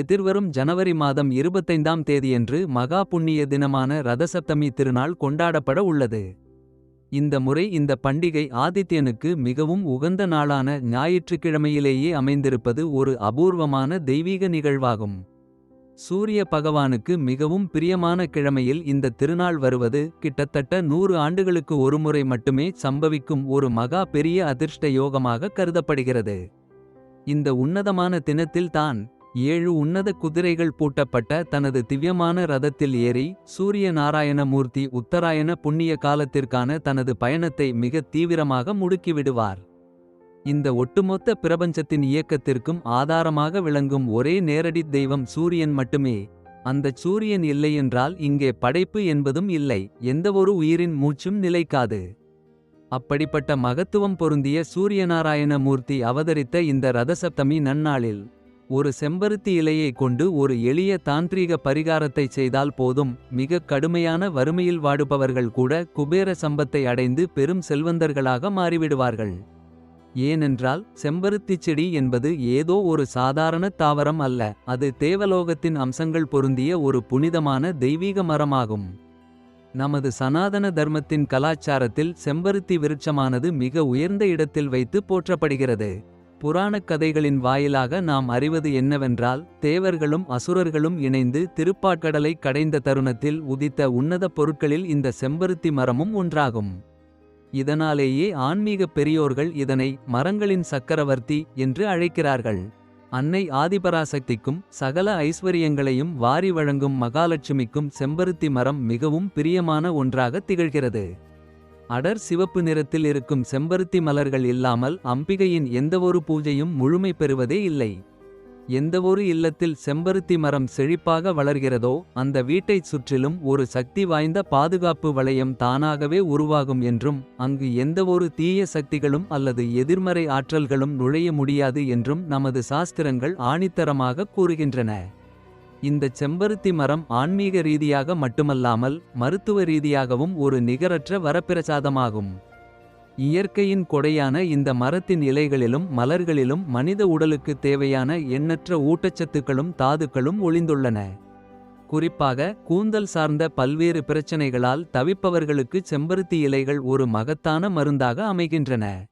எதிர்வரும் ஜனவரி மாதம் இருபத்தைந்தாம் தேதியன்று மகா புண்ணிய தினமான ரதசப்தமி திருநாள் கொண்டாடப்பட உள்ளது. இந்த முறை இந்த பண்டிகை ஆதித்யனுக்கு மிகவும் உகந்த நாளான ஞாயிற்றுக்கிழமையிலேயே அமைந்திருப்பது ஒரு அபூர்வமான தெய்வீக நிகழ்வாகும். சூரிய பகவானுக்கு மிகவும் பிரியமான கிழமையில் இந்த திருநாள் வருவது கிட்டத்தட்ட நூறு ஆண்டுகளுக்கு ஒருமுறை மட்டுமே சம்பவிக்கும் ஒரு மகா பெரிய அதிர்ஷ்ட யோகமாக கருதப்படுகிறது. இந்த உன்னதமான தினத்தில் தான் ஏழு உன்னத குதிரைகள் பூட்டப்பட்ட தனது திவ்யமான ரதத்தில் ஏறி சூரிய நாராயண மூர்த்தி உத்தராயண புண்ணிய காலத்திற்கான தனது பயணத்தை மிக தீவிரமாக முடுக்கிவிடுவார். இந்த ஒட்டுமொத்த பிரபஞ்சத்தின் இயக்கத்திற்கும் ஆதாரமாக விளங்கும் ஒரே நேரடித் தெய்வம் சூரியன் மட்டுமே. அந்தச் சூரியன் இல்லையென்றால் இங்கே படைப்பு என்பதும் இல்லை எந்தவொரு உயிரின் மூச்சும் நிலைக்காது. அப்படிப்பட்ட மகத்துவம் பொருந்திய சூரியநாராயண மூர்த்தி அவதரித்த இந்த ரதசப்தமி நன்னாளில். ஒரு செம்பருத்தி இலையை கொண்டு ஒரு எளிய தாந்திரீக பரிகாரத்தைச் செய்தால் போதும். மிகக் கடுமையான வறுமையில் வாடுபவர்கள் கூட குபேர சம்பத்தை அடைந்து பெரும் செல்வந்தர்களாக மாறிவிடுவார்கள். ஏனென்றால் செம்பருத்திச் செடி என்பது ஏதோ ஒரு சாதாரண தாவரம் அல்ல. அது தேவலோகத்தின் அம்சங்கள் பொருந்திய ஒரு புனிதமான தெய்வீக மரமாகும். நமது சனாதன தர்மத்தின் கலாச்சாரத்தில் செம்பருத்தி விருட்சமானது மிக உயர்ந்த இடத்தில் வைத்து போற்றப்படுகிறது. புராணக் கதைகளின் வாயிலாக நாம் அறிவது என்னவென்றால். தேவர்களும் அசுரர்களும் இணைந்து திருப்பாற்கடலை கடைந்த தருணத்தில். உதித்த உன்னத பொருட்களில் இந்த செம்பருத்தி மரமும் ஒன்றாகும். இதனாலேயே ஆன்மீகப் பெரியோர்கள் இதனை மரங்களின் சக்கரவர்த்தி என்று அழைக்கிறார்கள். அன்னை ஆதிபராசக்திக்கும் சகல ஐஸ்வரியங்களையும் வாரி வழங்கும் மகாலட்சுமிக்கும் செம்பருத்தி மரம் மிகவும் பிரியமான ஒன்றாக திகழ்கிறது. அடர் சிவப்பு நிறத்தில் இருக்கும் செம்பருத்தி மலர்கள் இல்லாமல் அம்பிகையின் எந்தவொரு பூஜையும் முழுமை பெறுவதே இல்லை. எந்தவொரு இல்லத்தில் செம்பருத்தி மரம் செழிப்பாக வளர்கிறதோ அந்த வீட்டைச் சுற்றிலும் ஒரு சக்தி வாய்ந்த பாதுகாப்பு வளையம் தானாகவே உருவாகும் என்றும் அங்கு எந்தவொரு தீய சக்திகளும் அல்லது எதிர்மறை ஆற்றல்களும் நுழைய முடியாது என்றும் நமது சாஸ்திரங்கள் ஆணித்தரமாக கூறுகின்றன. இந்தச் செம்பருத்தி மரம் ஆன்மீக ரீதியாக மட்டுமல்லாமல் மருத்துவ ரீதியாகவும் ஒரு நிகரற்ற வரப்பிரசாதமாகும். இயற்கையின் கொடையான இந்த மரத்தின் இலைகளிலும் மலர்களிலும் மனித உடலுக்குத் தேவையான எண்ணற்ற ஊட்டச்சத்துக்களும் தாதுக்களும் ஒளிந்துள்ளன. குறிப்பாக கூந்தல் சார்ந்த பல்வேறு பிரச்சனைகளால் தவிப்பவர்களுக்கு செம்பருத்தி இலைகள் ஒரு மகத்தான மருந்தாக அமைகின்றன.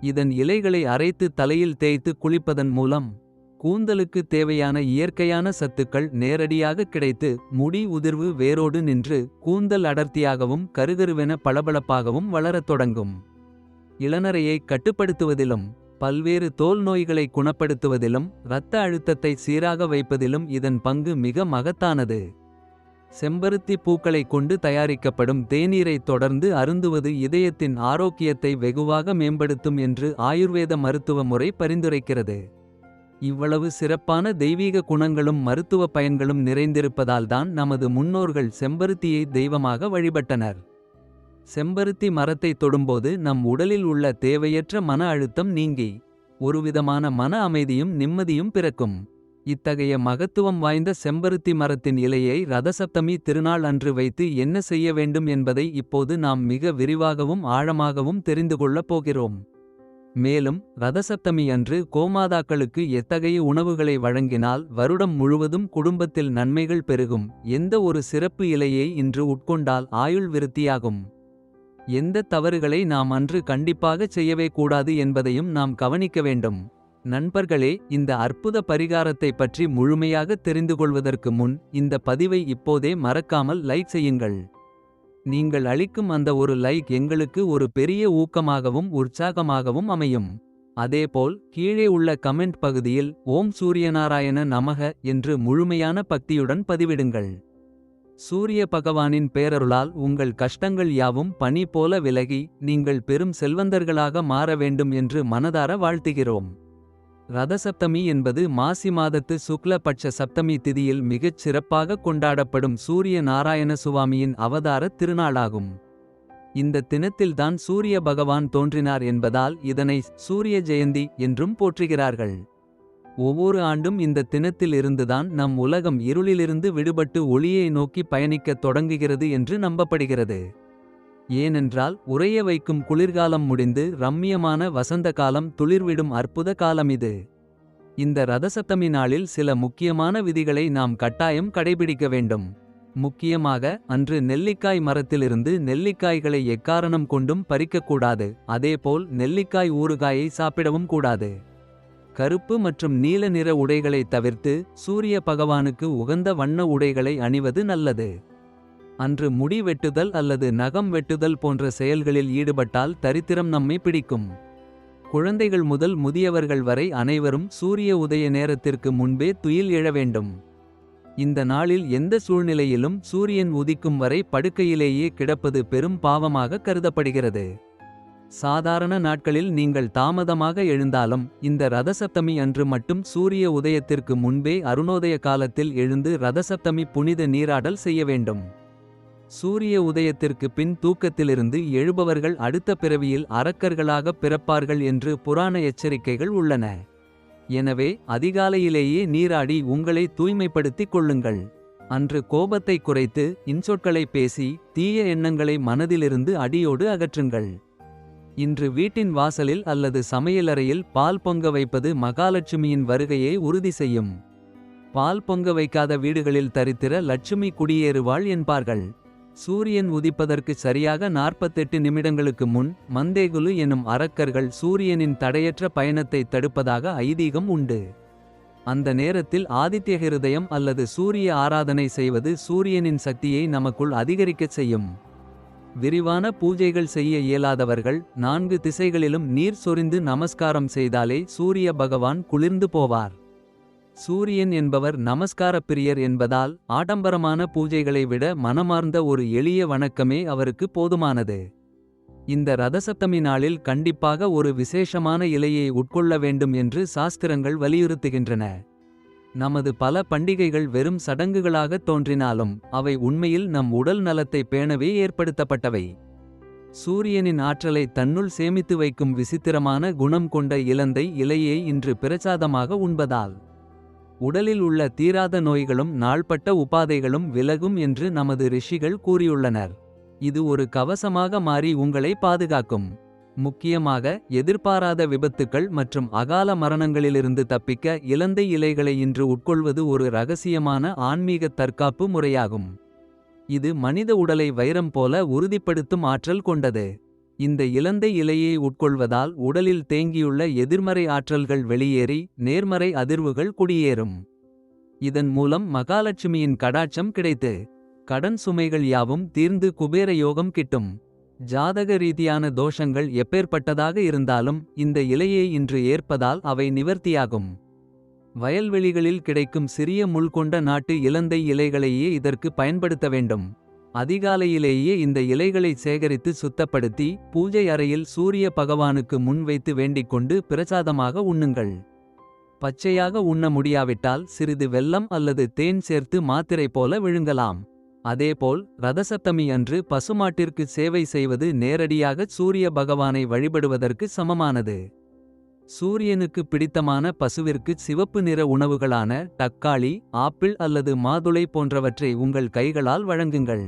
இதன் இலைகளை அரைத்து தலையில் தேய்த்து குளிப்பதன் மூலம். கூந்தலுக்கு தேவையான இயற்கையான சத்துக்கள் நேரடியாக கிடைத்து. முடி உதிர்வு வேரோடு நின்று கூந்தல் அடர்த்தியாகவும். கருகருவென பளபளப்பாகவும் வளரத் தொடங்கும். இளநரையை கட்டுப்படுத்துவதிலும். பல்வேறு தோல் நோய்களை குணப்படுத்துவதிலும். இரத்த அழுத்தத்தை சீராக வைப்பதிலும் இதன் பங்கு மிக மகத்தானது. செம்பருத்தி பூக்களைக் கொண்டு தயாரிக்கப்படும் தேநீரைத் தொடர்ந்து அருந்துவது இதயத்தின் ஆரோக்கியத்தை வெகுவாக மேம்படுத்தும் என்று ஆயுர்வேத மருத்துவ முறை பரிந்துரைக்கிறது. இவ்வளவு சிறப்பான தெய்வீக குணங்களும் மருத்துவ பயன்களும் நிறைந்திருப்பதால்தான் நமது முன்னோர்கள் செம்பருத்தியை தெய்வமாக வழிபட்டனர். செம்பருத்தி மரத்தை தொடும்போது நம் உடலில் உள்ள தேவையற்ற மன அழுத்தம் நீங்கி. ஒருவிதமான மன அமைதியும் நிம்மதியும் பிறக்கும். இத்தகைய மகத்துவம் வாய்ந்த செம்பருத்தி மரத்தின் இலையை ரதசப்தமி திருநாள் அன்று வைத்து என்ன செய்ய வேண்டும் என்பதை இப்போது நாம் மிக விரிவாகவும் ஆழமாகவும் தெரிந்து கொள்ளப் போகிறோம். மேலும் ரதசப்தமி அன்று கோமாதாக்களுக்கு எத்தகைய உணவுகளை வழங்கினால் வருடம் முழுவதும் குடும்பத்தில் நன்மைகள் பெருகும். எந்த ஒரு சிறப்பு இலையை இன்று உட்கொண்டால் ஆயுள் விருத்தியாகும். எந்த தவறுகளை நாம் அன்று கண்டிப்பாகச் செய்யவே கூடாது என்பதையும் நாம் கவனிக்க வேண்டும். நண்பர்களே இந்த அற்புத பரிகாரத்தை பற்றி முழுமையாக தெரிந்துகொள்வதற்கு முன். இந்த பதிவை இப்போதே மறக்காமல் லைக் செய்யுங்கள். நீங்கள் அளிக்கும் அந்த ஒரு லைக் எங்களுக்கு ஒரு பெரிய ஊக்கமாகவும் உற்சாகமாகவும் அமையும். அதேபோல் கீழே உள்ள கமெண்ட் பகுதியில் ஓம் சூரியநாராயண நமக என்று முழுமையான பக்தியுடன் பதிவிடுங்கள். சூரிய பகவானின் பேரருளால் உங்கள் கஷ்டங்கள் யாவும் பனி போல விலகி. நீங்கள் பெரும் செல்வந்தர்களாக மாற வேண்டும் என்று மனதார வாழ்த்துகிறோம். ரதசப்தமி என்பது மாசி மாதத்து சுக்லபட்ச சப்தமி திதியில் மிகச் சிறப்பாக கொண்டாடப்படும் சூரிய நாராயண சுவாமியின் அவதார திருநாளாகும். இந்த தினத்தில்தான் சூரிய பகவான் தோன்றினார் என்பதால் இதனை சூரிய ஜெயந்தி என்றும் போற்றுகிறார்கள். ஒவ்வொரு ஆண்டும் இந்த தினத்தில் இருந்துதான் நம் உலகம் இருளிலிருந்து விடுபட்டு ஒளியை நோக்கி பயணிக்கத் தொடங்குகிறது என்று நம்பப்படுகிறது. ஏனென்றால் உறைய வைக்கும் குளிர்காலம் முடிந்து ரம்மியமான வசந்த காலம் துளிர்விடும் அற்புத காலம் இது. இந்த ரதசப்தமி நாளில் சில முக்கியமான விதிகளை நாம் கட்டாயம் கடைபிடிக்க வேண்டும். முக்கியமாக அன்று நெல்லிக்காய் மரத்திலிருந்து நெல்லிக்காய்களை எக்காரணம் கொண்டும் பறிக்கக்கூடாது. அதேபோல் நெல்லிக்காய் ஊறுகாயை சாப்பிடவும் கூடாது. கருப்பு மற்றும் நீல நிற உடைகளை தவிர்த்து சூரிய பகவானுக்கு உகந்த வண்ண உடைகளை அணிவது நல்லது. அன்று முடி வெட்டுதல் அல்லது நகம் வெட்டுதல் போன்ற செயல்களில் ஈடுபட்டால் தரித்திரம் நம்மை பிடிக்கும். குழந்தைகள் முதல் முதியவர்கள் வரை அனைவரும் சூரிய உதய நேரத்திற்கு முன்பே துயில் எழ வேண்டும். இந்த நாளில் எந்த சூழ்நிலையிலும் சூரியன் உதிக்கும் வரை படுக்கையிலேயே கிடப்பது பெரும் பாவமாக கருதப்படுகிறது. சாதாரண நாட்களில் நீங்கள் தாமதமாக எழுந்தாலும் இந்த ரதசப்தமி அன்று மட்டும் சூரிய உதயத்திற்கு முன்பே அருணோதய காலத்தில் எழுந்து ரதசப்தமி புனித நீராடல் செய்ய வேண்டும். சூரிய உதயத்திற்கு பின் தூக்கத்திலிருந்து எழுபவர்கள் அடுத்த பிறவியில் அரக்கர்களாகப் பிறப்பார்கள் என்று புராண எச்சரிக்கைகள் உள்ளன. எனவே அதிகாலையிலேயே நீராடி உங்களை தூய்மைப்படுத்திக் கொள்ளுங்கள். அன்று கோபத்தை குறைத்து இன்சொற்களை பேசி தீய எண்ணங்களை மனதிலிருந்து அடியோடு அகற்றுங்கள். இன்று வீட்டின் வாசலில் அல்லது சமையலறையில் பால் பொங்க வைப்பது மகாலட்சுமியின் வருகையை உறுதி செய்யும். பால் பொங்க வைக்காத வீடுகளில் தரித்திர லட்சுமி குடியேறுவாள் என்பார்கள். சூரியன் உதிப்பதற்கு சரியாக 48 நிமிடங்களுக்கு முன் மந்தேகுலு எனும் அரக்கர்கள் சூரியனின் தடையற்ற பயணத்தை தடுப்பதாக ஐதீகம் உண்டு. அந்த நேரத்தில் ஆதித்ய ஹிருதயம் அல்லது சூரிய ஆராதனை செய்வது சூரியனின் சக்தியை நமக்குள் அதிகரிக்கச் செய்யும். விரிவான பூஜைகள் செய்ய இயலாதவர்கள் நான்கு திசைகளிலும் நீர் சொரிந்து நமஸ்காரம் செய்தாலே சூரிய பகவான் குளிர்ந்து போவார். சூரியன் என்பவர் நமஸ்கார பிரியர் என்பதால் ஆடம்பரமான பூஜைகளை விட மனமார்ந்த ஒரு எளிய வணக்கமே அவருக்கு போதுமானது. இந்த ரதசப்தமி நாளில் கண்டிப்பாக ஒரு விசேஷமான இலையை உட்கொள்ள வேண்டும் என்று சாஸ்திரங்கள் வலியுறுத்துகின்றன. நமது பல பண்டிகைகள் வெறும் சடங்குகளாகத் தோன்றினாலும் அவை உண்மையில் நம் உடல் நலத்தை பேணவே ஏற்படுத்தப்பட்டவை. சூரியனின் ஆற்றலை தன்னுள் சேமித்து வைக்கும் விசித்திரமான குணம் கொண்ட இலந்தை இலையை இன்று பிரசாதமாக உண்பதால். உடலில் உள்ள தீராத நோய்களும் நாள்பட்ட உபாதைகளும் விலகும் என்று நமது ரிஷிகள் கூறியுள்ளனர். இது ஒரு கவசமாக மாறி உங்களை பாதுகாக்கும். முக்கியமாக எதிர்பாராத விபத்துக்கள் மற்றும் அகால மரணங்களிலிருந்து தப்பிக்க இலந்தை இலைகளை இன்று உட்கொள்வது ஒரு ரகசியமான ஆன்மீகத் தற்காப்பு முறையாகும். இது மனித உடலை வைரம் போல உறுதிப்படுத்தும் ஆற்றல் கொண்டது. இந்த இலந்தை இலையை உட்கொள்வதால் உடலில் தேங்கியுள்ள எதிர்மறை ஆற்றல்கள் வெளியேறி நேர்மறை அதிர்வுகள் குடியேறும். இதன் மூலம் மகாலட்சுமியின் கடாட்சம் கிடைத்து. கடன் சுமைகள் யாவும் தீர்ந்து குபேர யோகம் கிட்டும். ஜாதக ரீதியான தோஷங்கள் எப்பேற்பட்டதாக இருந்தாலும் இந்த இலையை இன்று ஏற்பதால் அவை நிவர்த்தியாகும். வயல்வெளிகளில் கிடைக்கும் சிறிய முள் கொண்ட நாட்டு இலந்தை இலைகளையே இதற்கு பயன்படுத்த வேண்டும். அதிகாலையிலேயே இந்த இலைகளை சேகரித்து சுத்தப்படுத்தி பூஜை அறையில் சூரிய பகவானுக்கு முன் வைத்து வேண்டிக்கொண்டு பிரசாதமாக உண்ணுங்கள். பச்சையாக உண்ண முடியாவிட்டால் சிறிது வெல்லம் அல்லது தேன் சேர்த்து மாத்திரை போல விழுங்கலாம். அதேபோல் ரதசப்தமி அன்று பசுமாட்டிற்கு சேவை செய்வது நேரடியாக சூரிய பகவானை வழிபடுவதற்கு சமமானது. சூரியனுக்கு பிடித்தமான பசுவிற்கு சிவப்பு நிற உணவுகளான தக்காளி ஆப்பிள் அல்லது மாதுளை போன்றவற்றை உங்கள் கைகளால் வழங்குங்கள்.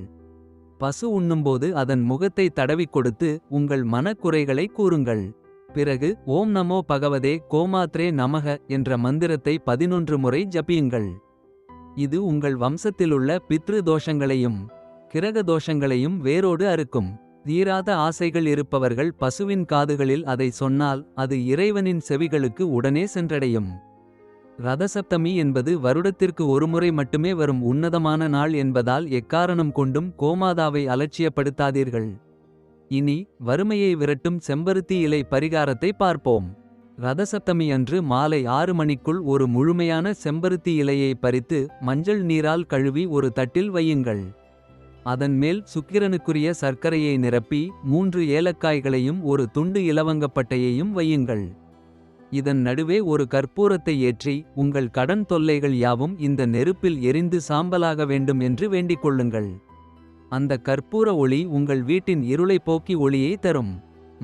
பசு உண்ணும்போது அதன் முகத்தை தடவிக் கொடுத்து உங்கள் மனக்குறைகளை கூறுங்கள். பிறகு ஓம் நமோ பகவதே கோமாத்ரே நமக என்ற மந்திரத்தை பதினொன்று முறை ஜபியுங்கள். இது உங்கள் வம்சத்திலுள்ள பித்ரு தோஷங்களையும் கிரக தோஷங்களையும் வேரோடு அறுக்கும். தீராத ஆசைகள் இருப்பவர்கள் பசுவின் காதுகளில் அதை சொன்னால் அது இறைவனின் செவிகளுக்கு உடனே சென்றடையும். ரதசப்தமி என்பது வருடத்திற்கு ஒருமுறை மட்டுமே வரும் உன்னதமான நாள் என்பதால் எக்காரணம் கொண்டும் கோமாதாவை அலட்சியப்படுத்தாதீர்கள். இனி வறுமையை விரட்டும் செம்பருத்தி இலை பரிகாரத்தை பார்ப்போம். ரதசப்தமி அன்று மாலை ஆறு மணிக்குள் ஒரு முழுமையான செம்பருத்தி இலையை பறித்து மஞ்சள் நீரால் கழுவி ஒரு தட்டில் வையுங்கள். அதன் மேல் சுக்கிரனுக்குரிய சர்க்கரையை நிரப்பி மூன்று ஏலக்காய்களையும் ஒரு துண்டு இலவங்கப்பட்டையையும் வையுங்கள். இதன் நடுவே ஒரு கற்பூரத்தை ஏற்றி உங்கள் கடன் தொல்லைகள் யாவும் இந்த நெருப்பில் எரிந்து சாம்பலாக வேண்டும் என்று வேண்டிக் கொள்ளுங்கள். அந்த கற்பூர ஒளி உங்கள் வீட்டின் இருளை போக்கி ஒளியை தரும்.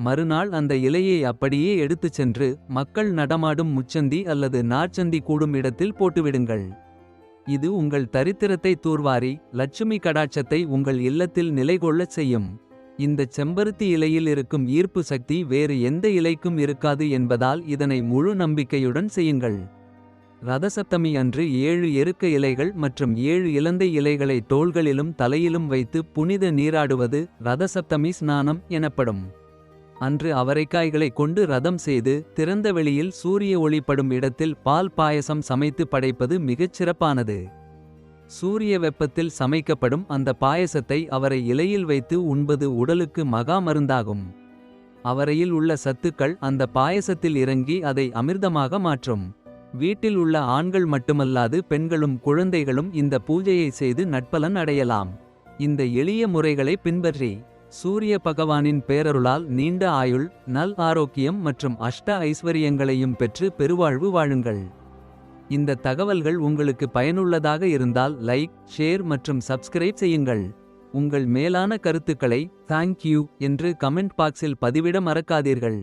மறுநாள் அந்த இலையை அப்படியே எடுத்துச் சென்று மக்கள் நடமாடும் முச்சந்தி அல்லது நார்ச்சந்தி கூடும் இடத்தில் போட்டுவிடுங்கள். இது உங்கள் தரித்திரத்தை தூர்வாரி லட்சுமி கடாட்சத்தை உங்கள் இல்லத்தில் நிலைகொள்ளச் செய்யும். இந்தச் செம்பருத்தி இலையில் இருக்கும் ஈர்ப்பு சக்தி வேறு எந்த இலைக்கும் இருக்காது என்பதால் இதனை முழு நம்பிக்கையுடன் செய்யுங்கள். ரதசப்தமி அன்று ஏழு எருக்க இலைகள் மற்றும் ஏழு இலந்தை இலைகளை தோள்களிலும் தலையிலும் வைத்து புனித நீராடுவது ரதசப்தமி ஸ்நானம் எனப்படும். அன்று அவரைக்காய்களை கொண்டு ரதம் செய்து திறந்த வெளியில் சூரிய ஒளிப்படும் இடத்தில் பால் பாயசம் சமைத்து படைப்பது மிகச் சிறப்பானது. சூரிய வெப்பத்தில் சமைக்கப்படும் அந்த பாயசத்தை அவரை இலையில் வைத்து உண்பது உடலுக்கு மகா மருந்தாகும். அவரையில் உள்ள சத்துக்கள் அந்த பாயசத்தில் இறங்கி அதை அமிர்தமாக மாற்றும். வீட்டில் உள்ள ஆண்கள் மட்டுமல்லாது பெண்களும் குழந்தைகளும் இந்த பூஜையை செய்து நட்பலன் அடையலாம். இந்த எளிய முறைகளை பின்பற்றி சூரிய பகவானின் பேரருளால் நீண்ட ஆயுள் நல் ஆரோக்கியம் மற்றும் அஷ்ட ஐஸ்வரியங்களையும் பெற்று பெருவாழ்வு வாழுங்கள். இந்த தகவல்கள் உங்களுக்கு பயனுள்ளதாக இருந்தால் லைக் ஷேர் மற்றும் சப்ஸ்கிரைப் செய்யுங்கள். உங்கள் மேலான கருத்துக்களை தேங்க் யூ என்று கமெண்ட் பாக்ஸில் பதிவிட மறக்காதீர்கள்.